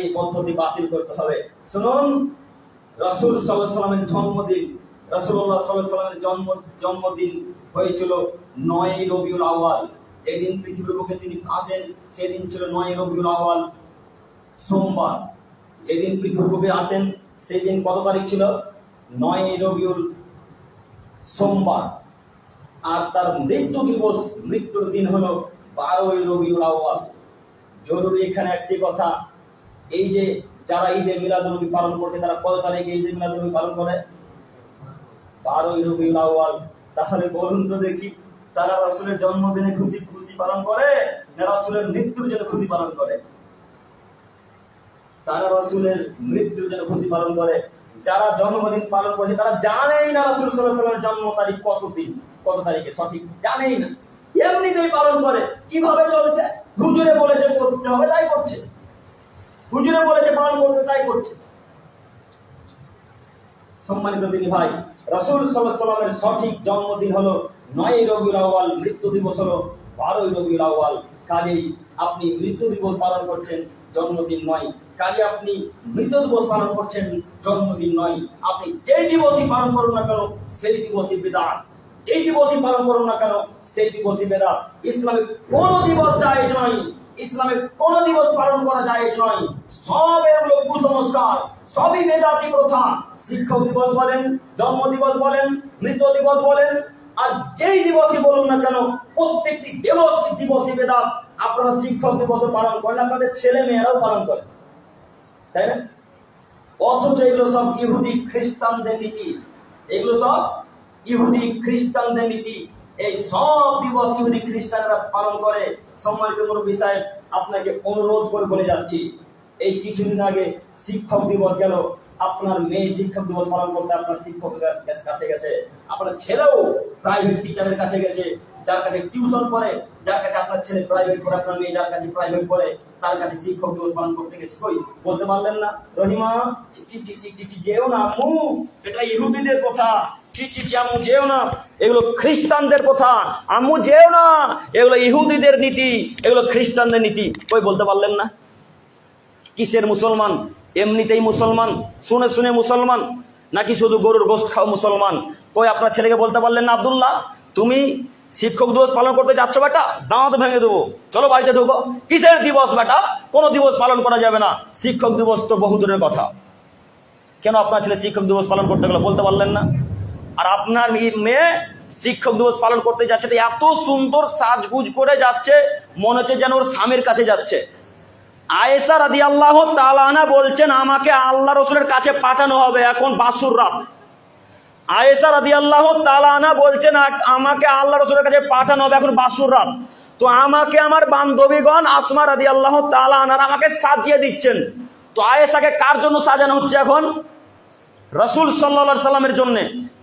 এই পদ্ধতি বাতিল করতে হবে। শুনুন, রসুল সাল্লাহ সাল্লামের জন্মদিন রসুল্লাহ সাল্লাহ সাল্লামের জন্ম, জন্মদিন হয়েছিল নয় রবিউল আওয়াল যেদিন পৃথিবীর বুকে তিনি আসেন, সেদিন ছিল নয় রবিউল আওয়াল সোমবার। যেদিন পৃথিবীর বুকে আসেন সেই দিন কত তারিখ ছিল? নয় রবিউল সোমবার। আর তার মৃত্যু দিবস, মৃত্যুর দিন হলো বারোই রবিউল আউয়াল। জরুরি এখানে একটি কথা এই যে যারা ঈদে মিলাদুলনবী পালন করছে, তারা কত তারিখে ঈদে মিলাদুলনবী পালন করে? বারোই আউয়াল। তাহলে বলুন তো দেখি, তারা রাসূলের জন্মদিনে খুশি খুশি পালন করে না রাসূলের মৃত্যুর জন্য খুশি পালন করে? তারা রাসূলের মৃত্যুর জন্য খুশি পালন করে। যারা জন্মদিন পালন করছে, তারা জানেই না রাসূল সাল্লাল্লাহু জন্ম তারিখ কত দিন কত তারিখে, সঠিক জানেই না। এমনিতেই পালন করে। কীভাবে চলছে? হুজুরে বলেছে, করতে হবে, তাই করছে। হুজুরে বলেছে, পালন করতে তাই করছে। সম্মানিত দিনী ভাই, রাসূল আলাইহি সঠিক জন্মদিন হলো নয় রবিউল আউয়াল, মৃত্যু দিবস হলো বারোই রবিউল আউয়াল। কাজেই আপনি মৃত্যু দিবস পালন করছেন, জন্মদিন নয়। কাজে আপনি মৃত্যু দিবস পালন করছেন, জন্মদিন নয়। আপনি যেই দিবসই পালন করুন না কেন, সেই দিবসই বেদান যেই দিবসই পালন করুন না কেন, সেই দিবসই বেদান ইসলামে কোন দিবস জায়েজ নয়। ইসলামে কোন দিবস পালন করা যায় নয়। সব এগুলো কুসংস্কার। সবই বেদাতি প্রথা। শিক্ষক দিবস বলেন, জন্ম দিবস বলেন, মৃত দিবস বলেন, আর যেই দিবসই বলুন না কেন, প্রত্যেকটি দিবস দিবসই বেদাত। আপনারা শিক্ষক দিবস পালন করেন, আপনাদের ছেলে মেয়েরাও পালন করে তাই না? অথচ এগুলো সব ইহুদি খ্রিস্টানদের নীতি। এগুলো সব ইহুদি খ্রিস্টানদের নীতি। এই সব দিবস যদি খ্রিস্টানরা পালন করে। সম্মানিত মুরব্বী সাহেব, আপনাকে অনুরোধ করে বলে যাচ্ছি, এই কিছুদিন আগে শিক্ষক দিবস গেল। আপনার মেয়ে শিক্ষক দিবস পালন করতে আপনার শিক্ষকের কাছে গেছে। আপনার ছেলেও প্রাইভেট টিচারের কাছে গেছে। যার কাছে টিউশন পড়ে, যার কাছে আপনার ছেলে প্রাইভেট আপনার মেয়ে যার কাছে প্রাইভেট পড়ে, তার কাছে শিক্ষক দিবস পালন করতে গেছে। কই? বলতে পারলেন না? রহিমা চি চি চি চি যেও না আম্মু এটা ইহুদিদের কথা। চি চি চি যেও না। এগুলো খ্রিস্টানদের কথা। আম্মু যেও না। এগুলো ইহুদিদের নীতি। এগুলো খ্রিস্টানদের নীতি। কই, বলতে পারলেন না? কিসের মুসলমান? এমনিতেই মুসলমান? শুনে শুনে মুসলমান? নাকি শুধু গরুর গোস্ত খাও মুসলমান? কই, আপনার ছেলেকে বলতে পারলেন না আব্দুল্লাহ? তুমি শিক্ষক দিবস পালন করতে যাচ্ছ বেটা? দাঁত ভেঙে দেবো। চলো বাড়িতে ঢুকো। কিসের দিবস বেটা? কোনো দিবস পালন করা যাবে না। শিক্ষক দিবস তো বহু দূরের কথা। কেন আপনার ছেলে শিক্ষক দিবস পালন করতে গেলে বলতে পারলেন না? আর আপনার মেয়ে শিক্ষক দিবস পালন করতে যাচ্ছে এত সুন্দর সাজগুজ করে যাচ্ছে, মনে হচ্ছে যেন ওর স্বামীর কাছে যাচ্ছে। আয়েসা রাদি আল্লাহ তালানা বলছেন, আমাকে আল্লাহ রসুলের কাছে পাঠানো হবে এখন বাসুর রাত। আয়েসা রাদি আল্লাহ তালানা বলছেন আমাকে আল্লাহ রসুলের কাছে পাঠানো হবে এখন বাসুর রাত। তো আমাকে আমার বান্ধবীগণ আসমা রাদি আল্লাহ তালানার আমাকে সাজিয়ে দিচ্ছেন। তো আয়েসাকে কার জন্য সাজানো হচ্ছে এখন? রসুল সাল্লা সাল্লামের জন্য।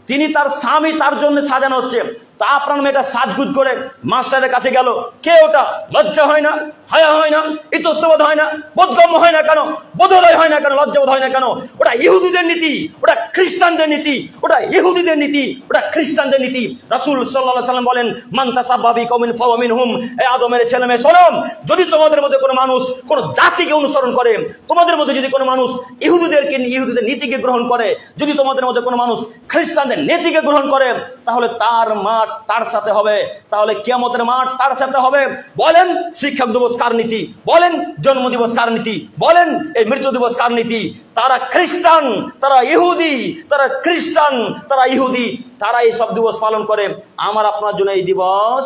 তিনি তার স্বামী তার জন্য সাজানো হচ্ছে। তা আপনার মেয়েটা সাজগুজ করে মাস্টারের কাছে গেল। কে ওটা? লজ্জা হয় না? হায়া হয় না? ইতস্তবোধ হয় না? বোধগম্য হয় না কেন? বোধোদয় হয় না কেন, লজ্জাবোধ হয় না কেন? ওটা ইহুদিদের নীতি, ওটা খ্রিস্টানদের নীতি, ওটা ইহুদিদের নীতি, ওটা খ্রিস্টানদের নীতি। রাসূল আলাইহি সাল্লাম বলেন, মান তাসাব্বাবি কওমিন ফাওয়ামিন হুম এ আদমের ছেলে মেয়ে শোনম যদি তোমাদের মধ্যে কোনো মানুষ কোনো জাতিকে অনুসরণ করে, তোমাদের মধ্যে যদি কোনো মানুষ ইহুদিদেরকে, ইহুদিদের নীতিকে গ্রহণ করে, যদি তোমাদের মধ্যে কোনো মানুষ খ্রিস্টানদের নীতিকে গ্রহণ করে, তাহলে তার মাঠ তার সাথে হবে। তাহলে কিয়ামতের মাঠ তার সাথে হবে। বলেন শিক্ষক দিবস কার নীতি? বলেন জন্ম দিবস কার নীতি? বলেন এই মৃত্যু দিবস কার নীতি? তারা খ্রিস্টান, তারা ইহুদি, তারা খ্রিস্টান, তারা ইহুদি, তারা এই সব দিবস পালন করে। আমার আপনার জন্য এই দিবস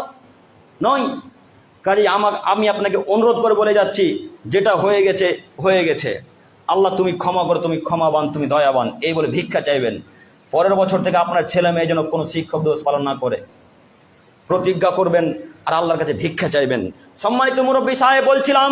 নয়। কাজে আমার আমি আপনাকে অনুরোধ করে বলে যাচ্ছি, যেটা হয়ে গেছে হয়ে গেছে। আল্লাহ, তুমি ক্ষমা করো, তুমি ক্ষমাবান, তুমি দয়াবান, এই বলে ভিক্ষা চাইবেন। পরের বছর থেকে আপনার ছেলে মেয়ে যেন কোনো শিক্ষক দিবস পালন না করে। প্রতিজ্ঞা করবেন আর আল্লাহর কাছে ভিক্ষা চাইবেন। সম্মানিত মুরব্বী সাহেব বলছিলাম